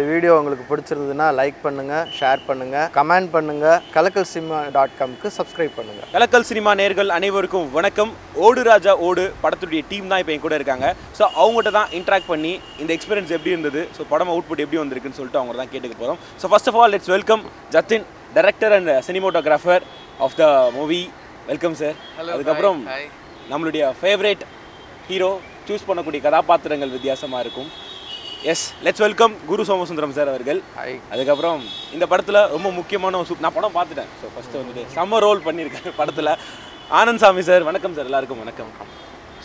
இந்த வீடியோ உங்களுக்கு பிடிச்சிருந்ததுன்னா லைக் பண்ணுங்கள் ஷேர் பண்ணுங்கள் கமெண்ட் பண்ணுங்கள் கலக்கல் சினிமா டாட் காம்க்கு சப்ஸ்கிரைப் பண்ணுங்கள் கலக்கல் சினிமா நேர்கள் அனைவருக்கும் வணக்கம். ஓடு ராஜா ஓடு படத்துடைய டீம் தான் இப்போ என் கூட இருக்காங்க. ஸோ அவங்ககிட்ட தான் இன்ட்ராக்ட் பண்ணி இந்த எக்ஸ்பீரியன்ஸ் எப்படி இருந்தது? ஸோ படம் அவுட்புட் எப்படி வந்திருக்குன்னு சொல்லிட்டு அவங்க தான் கேட்டுக்க போகிறோம் so first of all let's welcome Jathin director and cinematographer of the movie welcome sir அதுக்கப்புறம் நம்மளுடைய ஃபேவரேட் ஹீரோ சூஸ் பண்ணக்கூடிய கதாபாத்திரங்கள் வித்தியாசமாக இருக்கும். Yes let's welcome Guru Somasundaram sir அவர்கள். அதுக்கப்புறம் இந்த படத்தில் ரொம்ப முக்கியமான ஒரு நான் படம் பார்த்துட்டேன். ஸோ ஃபஸ்ட்டு வந்துட்டு செம்ம ரோல் பண்ணியிருக்காரு படத்தில். ஆனந்த் சாமி சார் வணக்கம் சார் எல்லாருக்கும் வணக்கம்.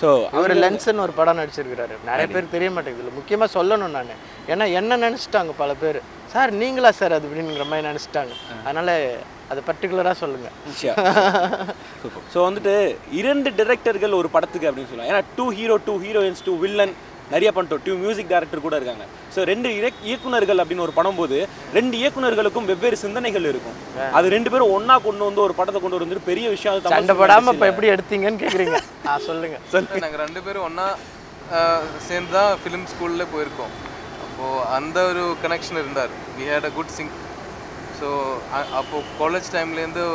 ஸோ அவர் லென்ஸ்னு ஒரு படம் நடிச்சிருக்கிறாரு. நிறைய பேர் தெரிய மாட்டேங்குது. முக்கியமாக சொல்லணும் நான். ஏன்னா என்ன நினச்சிட்டாங்க பல பேர்? சார் நீங்களா சார் அது? அப்படிங்கிற மாதிரி நினச்சிட்டாங்க. அதனால் அது பர்டிகுலராக சொல்லுங்கள் ஸோ வந்துட்டு இரண்டு டிரெக்டர்கள் ஒரு படத்துக்கு அப்படின்னு சொல்லலாம். ஏன்னா two hero two heroines two villain நிறைய பண்ணிட்டோம். டூ மியூசிக் டைரக்டர் கூட இருக்காங்க. ஸோ ரெண்டு இயக்- இயக்குனர்கள் அப்படின்னு ஒரு படம் போது ரெண்டு இயக்குனர்களுக்கும் வெவ்வேறு சிந்தனைகள் இருக்கும். அது ரெண்டு பேரும் ஒண்ணா கொண்டு வந்து ஒரு படத்தை கொண்டு வந்துட்டு பெரிய விஷயம் சண்டை இப்போ எப்படி எடுத்தீங்கன்னு கேட்குறீங்க ஆ சொல்லுங்கள் நாங்கள் ரெண்டு பேரும் ஒன்றா சேர்ந்து தான் ஃபிலிம் ஸ்கூலில் போயிருக்கோம். அப்போது அந்த ஒரு கனெக்ஷன் இருந்தார். We had a good sync so அப்போது காலேஜ் டைம்லேருந்து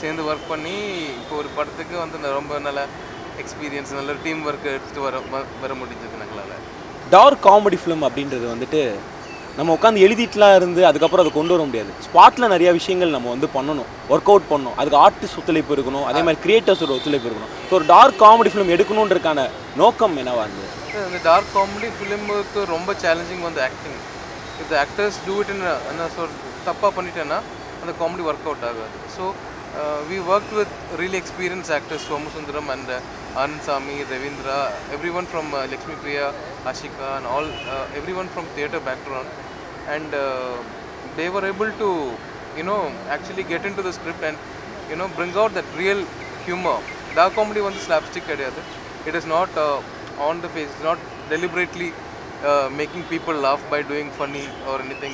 சேர்ந்து ஒர்க் பண்ணி இப்போ ஒரு படத்துக்கு வந்து ரொம்ப நல்ல எக்ஸ்பீரியன்ஸ் நல்ல டீம் ஒர்க் எடுத்துகிட்டு வர வர முடிஞ்சது எங்களால். டார்க் காமெடி ஃபிலிம் அப்படின்றது வந்துட்டு நம்ம உட்காந்து எழுதிட்டுலாம் இருந்து அதுக்கப்புறம் அதை கொண்டு வர முடியாது. ஸ்பாட்டில் நிறைய விஷயங்கள் நம்ம வந்து பண்ணணும். ஒர்க் அவுட் பண்ணணும். அதுக்கு ஆர்டிஸ்ட் ஒத்துழைப்பு இருக்கணும். அதே மாதிரி கிரியேட்டர்ஸோட ஒத்துழைப்பு இருக்கணும். ஸோ ஒரு டார்க் காமெடி ஃபிலிம் எடுக்கணுன்றதுக்கான நோக்கம் என்னவா இருந்தது? இந்த டார்க் காமெடி ஃபிலிமுக்கு ரொம்ப சேலஞ்சிங் வந்து ஆக்டிங் இந்த ஆக்டர்ஸ் டூ இட் என்ன சொல் தப்பாக பண்ணிட்டேன்னா அந்த காமெடி ஒர்க் அவுட் ஆகாது. So Uh, we worked with really experienced actors Somasundaram and uh, Ansami, Ravindra, everyone from uh, Lakshmi Priya, Ashika and all, uh, everyone from theatre background and uh, they were able to, you know, actually get into the script and, you know, bring out that real humor. Dark comedy was slapstick It is not uh, on the face, it's not deliberately uh, making people laugh by doing funny or anything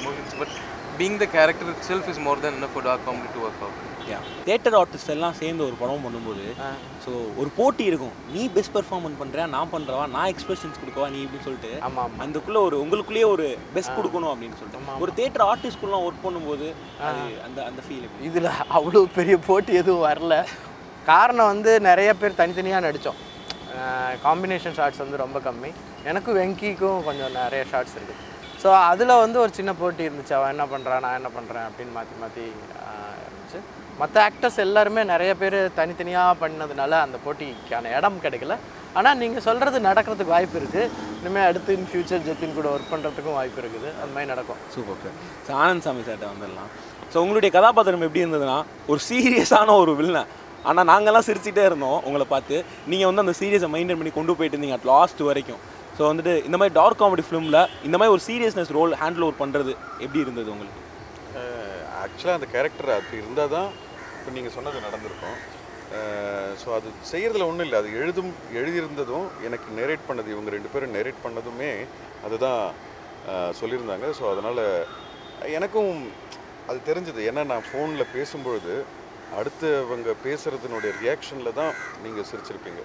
emotions, but being the character itself is more than enough for dark comedy to work out. Theatre artist எல்லாம் சேர்ந்து ஒரு படம் பண்ணும்போது so ஒரு போட்டி இருக்கும். நீ best performance பண்ணுறியா நான் பண்ணுறவா நான் எக்ஸ்பிரஷன்ஸ் கொடுக்கவா நீ இப்படின்னு சொல்லிட்டு ஆமாம் அதுக்குள்ள ஒரு உங்களுக்குள்ளேயே ஒரு பெஸ்ட் கொடுக்கணும் அப்படின்னு சொல்லிட்டு. ஒரு தேட்டர் ஆர்டிஸ்ட்குலாம் ஒர்க் பண்ணும்போது அந்த அந்த ஃபீல் இதில் அவ்வளோ பெரிய போட்டி எதுவும் வரல. காரணம் வந்து நிறைய பேர் தனித்தனியாக நடித்தோம் காம்பினேஷன் ஷாட்ஸ் வந்து ரொம்ப கம்மி. எனக்கும் வெங்கிக்கும் கொஞ்சம் நிறைய ஷாட்ஸ் இருக்குது ஸோ அதில் வந்து ஒரு சின்ன போட்டி இருந்துச்சு. அவன் என்ன பண்ணுறான் நான் என்ன பண்ணுறேன் அப்படின்னு மாற்றி மாற்றி இருந்துச்சு. மற்ற ஆக்டர்ஸ் எல்லாருமே நிறைய பேர் தனித்தனியாக பண்ணதுனால அந்த போட்டிக்கான இடம் கிடைக்கல. ஆனால் நீங்கள் சொல்கிறது நடக்கிறதுக்கு வாய்ப்பு இருக்குது இனிமேல் அடுத்து இன் ஃபியூச்சர் ஜெத்தின் கூட ஒர்க் பண்ணுறதுக்கும் வாய்ப்பு இருக்குது. அந்த மாதிரி நடக்கும். சூப்பர் சார் ஸோ ஆனந்த் சாமி சார்ட்ட வந்துடலாம். ஸோ உங்களுடைய கதாபாத்திரம் எப்படி இருந்ததுன்னா ஒரு சீரியஸான ஒரு வில்லன் ஆனால் நாங்கள்லாம் சிரிச்சிட்டே இருந்தோம் உங்களை பார்த்து. நீங்கள் வந்து அந்த சீரியஸை மெயின்டைன் பண்ணி கொண்டு போயிட்டு இருந்தீங்க அட் லாஸ்ட் வரைக்கும். ஸோ வந்துட்டு இந்த மாதிரி டார்க் காமெடி ஃபிலிமில் இந்த மாதிரி ஒரு சீரியஸ்னஸ் ரோல் ஹேண்டில் ஓவர் பண்ணுறது எப்படி இருந்தது உங்களுக்கு? ஆக்சுவலாக அந்த கேரக்டர் அப்படி இருந்தால் தான் இப்போ நீங்கள் சொன்னது நடந்திருக்கும். ஸோ அது செய்கிறதுல ஒன்றும் இல்லை. அது எழுதும் எழுதியிருந்ததும் எனக்கு நெரேட் பண்ணது இவங்க ரெண்டு பேரும் நெரேட் பண்ணதுமே அதுதான் சொல்லியிருந்தாங்க. ஸோ அதனால் எனக்கும் அது தெரிஞ்சது. ஏன்னா நான் ஃபோனில் பேசும்பொழுது அடுத்தவங்க பேசுகிறதுனுடைய ரியாக்ஷனில் தான் நீங்கள் சிரிச்சிருப்பீங்க.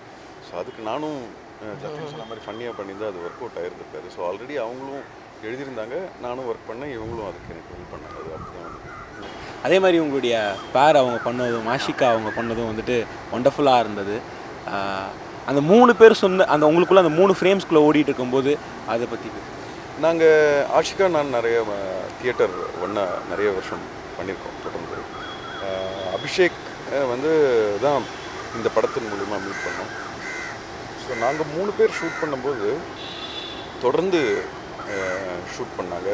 ஸோ அதுக்கு நானும் அஹ், ஜத்தின் சொன்ன மாதிரி ஃபன்னியாக பண்ணியிருந்தால் அது ஒர்க் அவுட் ஆயிருந்திருக்காரு ஸோ ஆல்ரெடி அவங்களும் எழுதியிருந்தாங்க. நானும் ஒர்க் பண்ணேன். இவங்களும் அதுக்கு எனக்கு ஹெல்ப் பண்ணாங்க. அது அப்படிதான் வந்து. அதே மாதிரி உங்களுடைய பேர் அவங்க பண்ணதும் மாஷிகா அவங்க பண்ணதும் வந்துட்டு ஒண்டர்ஃபுல்லாக இருந்தது. அந்த மூணு பேர் சொன்ன அந்த உங்களுக்குள்ள அந்த மூணு ஃப்ரேம்ஸ்குள்ளே ஓடிட்டு இருக்கும்போது அதை பற்றி நாங்கள் ஆஷிகா நான் நிறைய தியேட்டர் ஒன்றா நிறைய வருஷம் பண்ணியிருக்கோம் தொடர்ந்து. அபிஷேக் வந்து தான் இந்த படத்தின் மூலிமா மீட் பண்ணோம். ஸோ நாங்கள் மூணு பேர் ஷூட் பண்ணும்போது தொடர்ந்து ஷூட் பண்ணாங்க.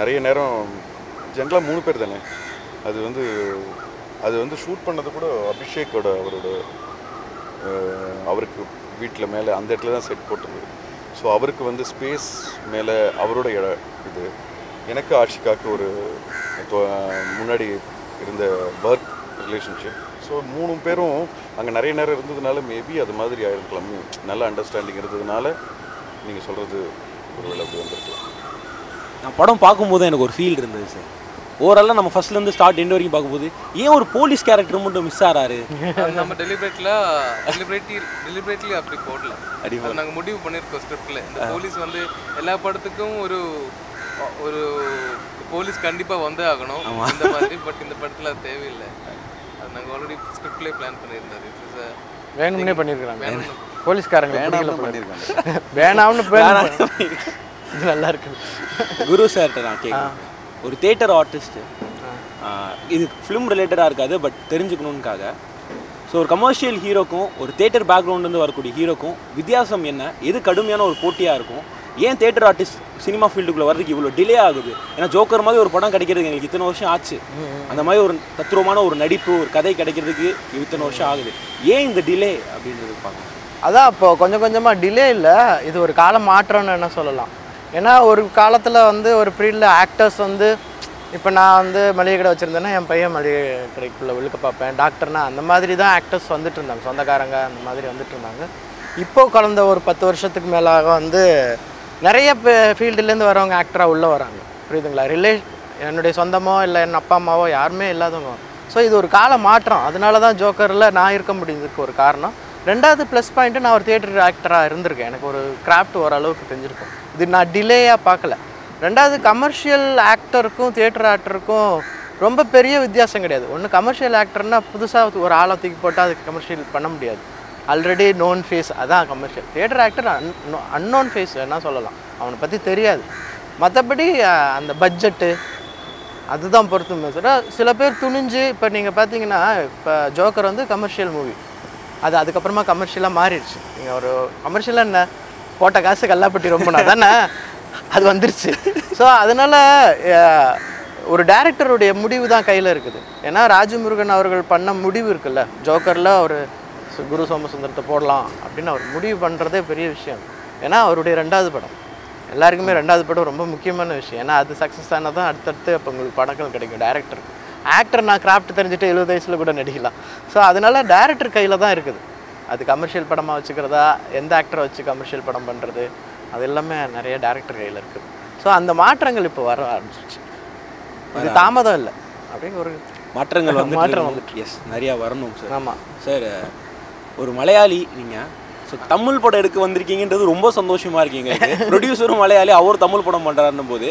நிறைய நேரம் ஜென்ரலாக மூணு பேர் தானே? அது வந்து அது வந்து ஷூட் பண்ணது கூட அபிஷேக்கோட அவரோட அவருக்கு வீட்டில் மேலே அந்த இடத்துல தான் செட் போட்டிருந்தது. ஸோ அவருக்கு வந்து ஸ்பேஸ் மேலே அவரோட இட இது. எனக்கு ஆஷிகாவுக்கு ஒரு தொ- முன்னாடி இருந்த ஒர்க் ரிலேஷன்ஷிப் ஸோ மூணு பேரும் அங்கே நிறைய நேரம் இருந்ததுனால மேபி அது மாதிரி ஆயிருக்கலாம். நல்ல அண்டர்ஸ்டாண்டிங் இருந்ததுனால நீங்கள் சொல்கிறது ஒருவேளை அப்படி வந்திருக்கலாம். நான் படம் பார்க்கும்போது எனக்கு ஒரு ஃபீல் இருந்தது சார் ஓவராலாக நம்ம ஃபர்ஸ்ட்லேருந்து ஸ்டார்ட் எண்ட் வரைக்கும் பார்க்கும்போது ஏன் ஒரு போலீஸ் கேரக்டர் மட்டும் மிஸ் ஆறாரு? அது நம்ம டெலிபரேட்ல டெலிபரேட்லி டெலிபரேட்லி அப்படி போடல. அது நாங்கள் முடிவு பண்ணியிருக்கோம் ஸ்கிரிப்டில் இந்த போலீஸ் வந்து எல்லா படத்துக்கும் ஒரு ஒரு போலீஸ் கண்டிப்பா வந்தே ஆகணும். இந்த மாதிரி பட் இந்த படத்துல அது தேவையில்லை. அது நாங்க ஆல்ரெடி ஸ்கிரிப்ட்லேயே பிளான் பண்ணியிருந்தாரு. வேணும்னே பண்ணியிருக்கிறாங்க. போலீஸ்காரங்க. பண்ணியிருக்காங்க. வேணாம்னு நல்லா இருக்குது. குரு சார்கிட்ட நான் கேட்குறேன் ஒரு தேட்டர் ஆர்டிஸ்ட்டு இது ஃபிலிம் ரிலேட்டடாக இருக்காது பட் தெரிஞ்சுக்கணுன்னுக்காக ஸோ ஒரு கமர்ஷியல் ஹீரோக்கும் ஒரு தேட்டர் பேக்ரவுண்ட்லேருந்து வரக்கூடிய ஹீரோக்கும் வித்தியாசம் என்ன? எது கடுமையான ஒரு போட்டியாக இருக்கும்? ஏன் தேட்டர் ஆர்டிஸ்ட் சினிமா ஃபீல்டுக்குள்ளே வர்றதுக்கு இவ்வளோ டிலே ஆகுது? ஏன்னா ஜோக்கர் மாதிரி ஒரு படம் கிடைக்கிறதுக்கு எங்களுக்கு இத்தனை வருஷம் ஆச்சு. அந்த மாதிரி ஒரு தத்துவமான ஒரு நடிப்பு ஒரு கதை கிடைக்கிறதுக்கு இத்தனை வருஷம் ஆகுது. ஏன் இந்த டிலே அப்படின்றது பார்க்கணும் அதான் இப்போ கொஞ்சம் கொஞ்சமாக டிலே இல்லை. இது ஒரு கால மாற்றம்னு என்ன சொல்லலாம். ஏன்னா ஒரு காலத்தில் வந்து ஒரு பீரியடில் ஆக்டர்ஸ் வந்து இப்போ நான் வந்து மளிகை கடை வச்சுருந்தேன்னா என் பையன் மளிகை கடைக்குள்ளே விழுக்க பார்ப்பேன். டாக்டர்னா அந்த மாதிரி தான் ஆக்டர்ஸ் வந்துட்டு இருந்தாங்க. சொந்தக்காரங்க அந்த மாதிரி வந்துட்டு இருந்தாங்க. இப்போ கலந்த ஒரு பத்து வருஷத்துக்கு மேலாக வந்து நிறைய ஃபீல்டுலேருந்து வரவங்க ஆக்டராக உள்ளே வராங்க. புரியுதுங்களா? ரிலே என்னுடைய சொந்தமோ இல்லை என் அப்பா அம்மாவோ யாருமே இல்லாதவங்க. ஸோ இது ஒரு கால மாற்றம். அதனால தான் ஜோக்கரில் நான் இருக்க முடிஞ்சதுக்கு ஒரு காரணம். ரெண்டாவது ப்ளஸ் பாயிண்ட்டு நான் ஒரு தியேட்டர் ஆக்டராக இருந்திருக்கேன். எனக்கு ஒரு கிராஃப்ட் ஓரளவுக்கு தெரிஞ்சிருக்கும். இது நான் டிலேயாக பார்க்கல. ரெண்டாவது கமர்ஷியல் ஆக்டருக்கும் தியேட்டர் ஆக்டருக்கும் ரொம்ப பெரிய வித்தியாசம் கிடையாது. ஒன்று கமர்ஷியல் ஆக்டர்னால் புதுசாக ஒரு ஆளை தூக்கி போட்டால் அதுக்கு கமர்ஷியல் பண்ண முடியாது. ஆல்ரெடி நோன் ஃபேஸ் அதான் commercial theatre actor an unknown face என்ன சொல்லலாம். அவனை பற்றி தெரியாது. மற்றபடி அந்த பட்ஜெட்டு அதுதான் பொறுத்து சில பேர் துணிஞ்சு இப்போ நீங்கள் பார்த்தீங்கன்னா இப்போ ஜோக்கர் வந்து கமர்ஷியல் மூவி அது அதுக்கப்புறமா கமர்ஷியலாக மாறிடுச்சு. நீங்கள் ஒரு கமர்ஷியலாக என்ன? போட்ட காசு கல்லாப்பட்டி ரொம்ப தானே? அது வந்துருச்சு. ஸோ அதனால் ஒரு டேரக்டருடைய முடிவு தான் கையில் இருக்குது. ஏன்னா ராஜமுருகன் அவர்கள் பண்ண முடிவு இருக்குல்ல? ஜோக்கரில் ஒரு சு- குரு சோமசுந்தரத்தை போடலாம் அப்படின்னு அவர் முடிவு பண்ணுறதே பெரிய விஷயம். ஏன்னா அவருடைய ரெண்டாவது படம். எல்லாருக்குமே ரெண்டாவது படம் ரொம்ப முக்கியமான விஷயம். ஏன்னா அது சக்ஸஸ் ஆனால் தான் அடுத்தடுத்து அப்போ உங்களுக்கு படங்கள் கிடைக்கும் டேரக்டருக்கு ஆக்டர் நான் கிராஃப்ட் தெரிஞ்சுட்டு எழுபது வயசில் கூட நடிக்கலாம். ஸோ அதனால டேரக்டர் கையில் தான் இருக்குது. அது கமர்ஷியல் படமாக வச்சுக்கிறதா எந்த ஆக்டரை வச்சு கமர்ஷியல் படம் பண்ணுறது அது எல்லாமே நிறைய டேரக்டர் கையில் இருக்குது ஸோ அந்த மாற்றங்கள் இப்போ வர ஆரம்பிச்சிச்சு இது தாமதம் இல்லை. அப்படிங்க ஒரு மாற்றங்கள் வந்து மாற்றம் எஸ் நிறையா வரணும் சார் ஆமாம் சார் ஒரு மலையாளி நீங்கள் ஸோ தமிழ் படம் எடுக்க வந்திருக்கீங்கன்றது ரொம்ப சந்தோஷமா இருக்கீங்க. ப்ரொடியூசரும் மலையாளி அவர் தமிழ் படம் பண்ணுறாருன்னும் போது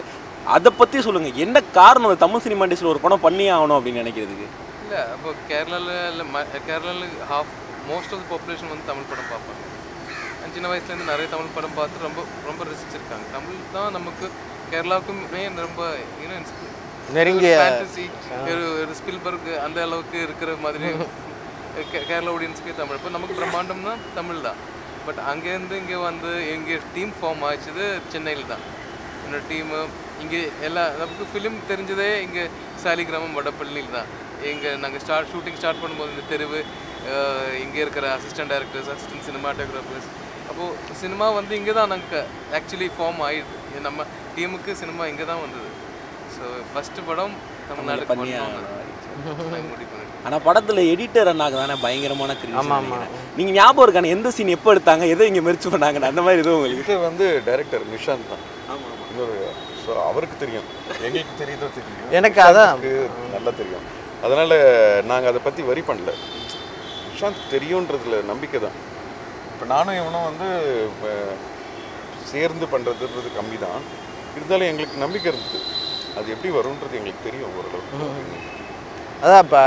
அதை பற்றி சொல்லுங்கள் என்ன காரணம் தமிழ் சினிமா இண்டஸ்ட்ரியில் ஒரு படம் பண்ணியே ஆகணும் அப்படின்னு நினைக்கிறதுக்கு? இல்லை அப்போ கேரளாவில் இல்லை ம கேரளாவில் half most of the population வந்து தமிழ் படம் பார்ப்பாங்க. சின்ன வயசுலேருந்து நிறைய தமிழ் படம் பார்த்து ரொம்ப ரொம்ப ரசிச்சிருக்காங்க. தமிழ் தான் நமக்கு கேரளாவுக்குமே ரொம்ப இன்னும் நெருங்கிய ஃபேண்டசி ஒரு ஒரு ஸ்பில்பர்க் அந்த அளவுக்கு இருக்கிற மாதிரி கேரளா ஆடியன்ஸ்க்கே தமிழ். இப்போ நமக்கு பிரம்மாண்டம்னா தமிழ் தான். பட் அங்கேருந்து இங்கே வந்து இங்கே டீம் ஃபார்ம் ஆச்சுது சென்னையில் தான் என்னோட டீமு இங்கே எல்லா நமக்கு ஃபிலிம் தெரிஞ்சதே இங்கே சாலிகிராமம் வடப்பள்ளியில் தான். இங்கே நாங்கள் ஸ்டார்ட் ஷூட்டிங் ஸ்டார்ட் பண்ணும்போது இந்த தெருவு இங்கே இருக்கிற அசிஸ்டன்ட் டைரக்டர்ஸ் அசிஸ்டன்ட் சினிமாட்டோகிராஃபர்ஸ் அப்போது சினிமா வந்து இங்கே தான் நாங்கள் ஆக்சுவலி ஃபார்ம் ஆயிடுது நம்ம டீமுக்கு சினிமா இங்கே தான் வந்தது. ஸோ ஃபஸ்ட்டு படம் தமிழ்நாடு முடிவு ஆனால் படத்தில் எடிட்டர் அண்ணாக்கு தானே பயங்கரமான ஆமா, கிரியேஷன் ஆமா. நீங்கள் ஞாபகம் இருக்கானே எந்த சீன் எப்போ எடுத்தாங்க எதை இங்கே மெரிச்சு பண்ணாங்கன்னு அந்த மாதிரி எதுவும் உங்களுக்கு? இது வந்து டைரக்டர் நிஷாந்த் தான். இன்னொரு ஸோ அவருக்கு தெரியும். எங்களுக்கு தெரியுதோ தெரியும் எனக்கு அதான். நல்லா தெரியும். அதனால நாங்கள் அதை பற்றி வரி பண்ணல. நிஷாந்த் தெரியுன்றதுல நம்பிக்கை தான். இப்போ நானும் இவனும் வந்து சேர்ந்து பண்ணுறதுன்றது கம்மி தான் இருந்தாலும் எங்களுக்கு நம்பிக்கை இருந்தது. அது எப்படி வரும்ன்றது எங்களுக்கு தெரியும் ஓரளவுக்கு. அதான் இப்போ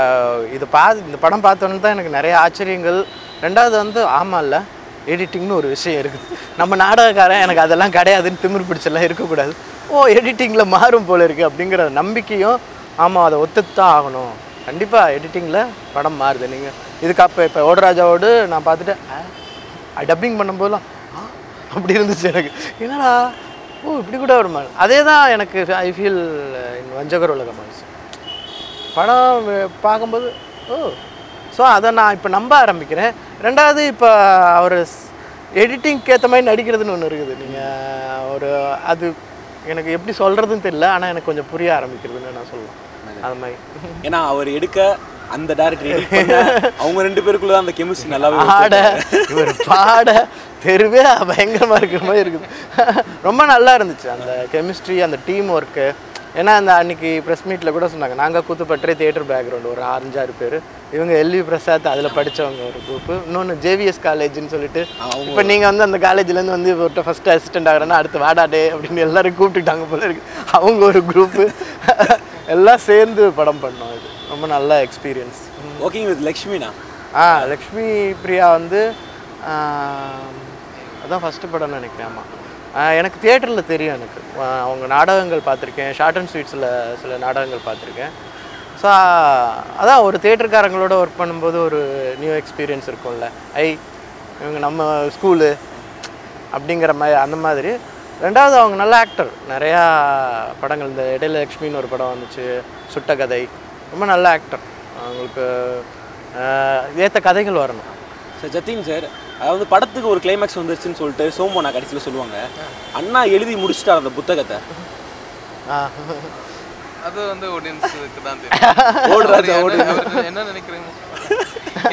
இது பா இந்த படம் பார்த்தோன்னு தான் எனக்கு நிறைய ஆச்சரியங்கள். ரெண்டாவது வந்து ஆமாம்ல எடிட்டிங்னு ஒரு விஷயம் இருக்குது. நம்ம நாடகக்காரன் எனக்கு அதெல்லாம் கிடையாதுன்னு திமிர் பிடிச்செல்லாம் இருக்கக்கூடாது. ஓ எடிட்டிங்கில் மாறும் போல இருக்குது அப்படிங்கிற நம்பிக்கையும் ஆமாம் அதை ஒத்துத்தான் தான் ஆகணும். கண்டிப்பாக எடிட்டிங்கில் படம் மாறுது. நீங்கள் இதுக்கு அப்போ இப்போ ஓடராஜாவோடு நான் பார்த்துட்டு டப்பிங் பண்ணும்போதெல்லாம் அப்படி இருந்துச்சு எனக்கு. என்னடா? ஓ இப்படி கூட வருமா அதே தான் எனக்கு ஐ ஃபீல் வஞ்சகர் உலகம் ஆச்சு படம் பார்க்கும்போது ஓ ஸோ அதை நான் இப்போ நம்ப ஆரம்பிக்கிறேன். ரெண்டாவது இப்போ அவர் எடிட்டிங்க்கு ஏற்ற மாதிரி நடிக்கிறதுன்னு ஒன்று இருக்குது. நீங்கள் ஒரு அது எனக்கு எப்படி சொல்கிறதுன்னு தெரியல ஆனால் எனக்கு கொஞ்சம் புரிய ஆரம்பிக்கிறதுன்னு நான் சொல்லலாம். அது மாதிரி. ஏன்னா அவர் எடுக்க அந்த டேரக்டர் அவங்க ரெண்டு பேருக்குள்ள அந்த கெமிஸ்ட்ரி நல்லாவே ஆட இவர் பாட தெருவே பயங்கரமாக இருக்கிற மாதிரி இருக்குது. ரொம்ப நல்லா இருந்துச்சு. அந்த கெமிஸ்ட்ரி அந்த டீம் ஒர்க்கு ஏன்னா அந்த அன்னைக்கு ப்ரெஸ் மீட்டில் கூட சொன்னாங்க. நாங்கள் கூத்துப்பட்டே தியேட்டர் பேக்ரவுண்ட் ஒரு அஞ்சாறு பேர். இவங்க எல்வி பிரசாத் அதில் படித்தவங்க ஒரு குரூப்பு இன்னொன்று ஜேவிஎஸ் காலேஜ்னு சொல்லிட்டு இப்போ நீங்கள் வந்து அந்த காலேஜ்லேருந்து வந்து ஒருத்த ஃபஸ்ட்டு அசிஸ்டன்ட் ஆகிறேன்னா அடுத்து வாடாடே அப்படின்னு எல்லாரும் கூப்பிட்டுட்டாங்க போல இருக்கு. அவங்க ஒரு குரூப்பு எல்லாம் சேர்ந்து படம் பண்ணோம் இது. ரொம்ப நல்ல எக்ஸ்பீரியன்ஸ் ஒர்க்கிங் வித் லக்ஷ்மினா? ஆ லக்ஷ்மி பிரியா வந்து அதான் ஃபஸ்ட்டு படம்னு நினைக்கிறேன். ஆமாம் எனக்கு தியேட்டரில் தெரியும் எனக்கு. அவங்க நாடகங்கள் பார்த்துருக்கேன். ஷார்ட் அண்ட் ஸ்வீட்ஸில் சில நாடகங்கள் பார்த்துருக்கேன். ஸோ அதான் ஒரு தேட்டருக்காரங்களோட ஒர்க் பண்ணும்போது ஒரு நியூ எக்ஸ்பீரியன்ஸ் இருக்கும்ல. ஐ இவங்க நம்ம ஸ்கூலு அப்படிங்கிற மாதிரி அந்த மாதிரி. ரெண்டாவது அவங்க நல்ல ஆக்டர் நிறையா படங்கள் இந்த இடையில லக்ஷ்மின்னு ஒரு படம் வந்துச்சு சுட்ட கதை ரொம்ப நல்ல ஆக்டர் அவங்களுக்கு ஏற்ற கதைகள் வரணும். சார் ஜத்தின் சார் அதாவது படத்துக்கு ஒரு கிளைமேக்ஸ் வந்துருச்சுன்னு சொல்லிட்டு சோமோனா கடைசியில் சொல்லுவாங்க. அண்ணா எழுதி முடிச்சிட்டார் அந்த புத்தகத்தை. அது வந்து ஆடியன்ஸுக்கு தான் தெரியும். என்ன- நினைக்கிறீங்க?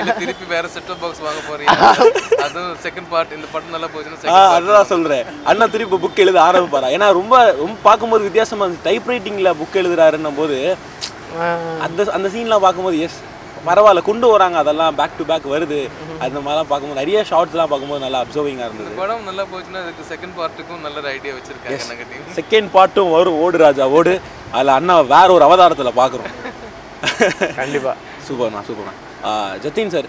இல்ல திருப்பி வேற செட்டப் பாக்ஸ் வாங்க போறீங்க. அதுவும் செகண்ட் பார்ட் இந்த படம் நல்லா போச்சுன்னா அதுதான் சொல்கிறேன் அண்ணா திருப்பி புக் எழுத ஆரம்பிப்பாரா? ஏன்னா ரொம்ப ரொம்ப பார்க்கும்போது வித்தியாசமாக இருந்துச்சு. டைப் ரைட்டிங்கில் புக் எழுதுறாருன்னும் போது. அந்த அந்த சீன்லாம் பார்க்கும்போது எஸ் பரவாயில்ல கொண்டு வராங்க. அதெல்லாம் பேக் டு பேக் வருது. அந்த மாதிரிலாம் பார்க்கும்போது நிறைய ஷார்ட்ஸ்லாம் பார்க்கும்போது நல்லா அப்சர்விங்காக இருந்தது. படம் நல்லா போச்சுன்னா அதுக்கு செகண்ட் பார்ட்டுக்கும் நல்ல ஒரு ஐடியா வச்சிருக்காங்க செகண்ட் பார்ட்டும் வரும் ஓடு ராஜா ஓடு. அதில் அண்ணா வேற ஒரு அவதாரத்தில் பார்க்குறோம். கண்டிப்பா. சூப்பர்ண்ணா சூப்பர்ண்ணா ஜத்தின் சார்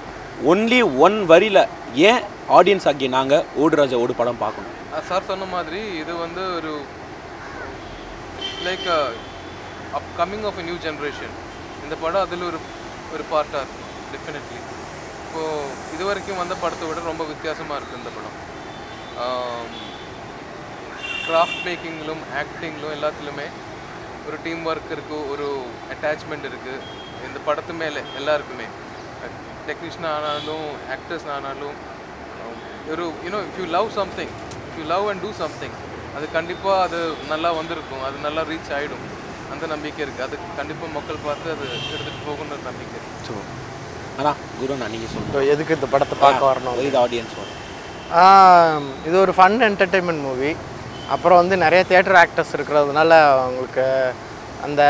ஒன்லி ஒன் வரியில் ஏன் ஆடியன்ஸ் ஆகிய நாங்கள் ஓடு ராஜா ஓடு படம் பார்க்கணும்? சார் சொன்ன மாதிரி இது வந்து ஒரு like upcoming of new generation இந்த படம் அதில் ஒரு ஒரு பார்ட்டாக இருக்கும் டெஃபினெட்லி இப்போது இது வரைக்கும் வந்த படத்தை விட ரொம்ப வித்தியாசமாக இருக்குது இந்த படம். கிராஃப்ட் மேக்கிங்கிலும் ஆக்டிங்கிலும் எல்லாத்துலேயுமே ஒரு டீம் ஒர்க் இருக்குது ஒரு அட்டாச்மெண்ட் இருக்குது இந்த படத்து மேலே எல்லாருக்குமே. டெக்னீஷியன் ஆனாலும் ஆக்டர்ஸ் ஆனாலும் ஒரு you know if you love something if you love and do something அது கண்டிப்பாக அது நல்லா வந்திருக்கும் அது நல்லா ரீச் ஆகிடும் அந்த நம்பிக்கை இருக்குது அது கண்டிப்பாக மக்கள் பார்த்து அது எடுத்துகிட்டு போகணுன்ற நம்பிக்கை ஸோ அண்ணா குருண்ணா நீங்கள் சொல்லுங்கள் எதுக்கு இந்த படத்தை பார்க்க வரணும் இது ஆடியன்ஸ் வரும். ஆ, இது ஒரு ஃபன் என்டர்டெயின்மெண்ட் மூவி அப்புறம் வந்து நிறைய தியேட்டர் ஆக்டர்ஸ் இருக்கிறதுனால அவங்களுக்கு அந்த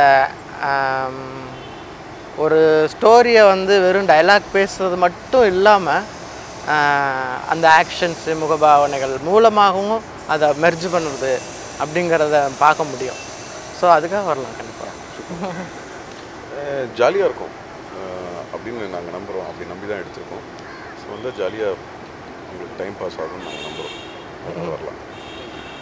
ஒரு ஸ்டோரியை வந்து வெறும் டைலாக் பேசுறது மட்டும் இல்லாமல் அந்த ஆக்ஷன்ஸு முகபாவனைகள் மூலமாகவும் அதை மெர்ஜ் பண்ணுறது அப்படிங்கிறத பார்க்க முடியும். ஸோ அதுக்காக வரலாம் கண்டிப்பாக ஜாலியாக இருக்கும். அப்படின்னு நாங்கள் நம்புகிறோம் அப்படி நம்பி தான் எடுத்திருக்கோம். ஸோ வந்து ஜாலியாக உங்களுக்கு டைம் பாஸ் ஆகும்னு நாங்கள் நம்புகிறோம் வரலாம்.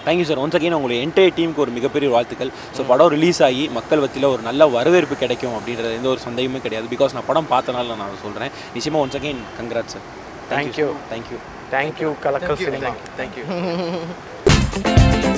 Thank you sir once again உங்களுடைய என்டையர் டீமுக்கு ஒரு மிகப்பெரிய வாழ்த்துக்கள். ஸோ படம் ரிலீஸ் ஆகி மக்கள் மத்தியில் ஒரு நல்ல வரவேற்பு கிடைக்கும் அப்படின்றது எந்த ஒரு சந்தேகமே கிடையாது. பிகாஸ் நான் படம் பார்த்தனால நான் சொல்கிறேன் நிச்சயமாக once again congrat sir you. Thank you thank you Kalakkal cinema. Thank you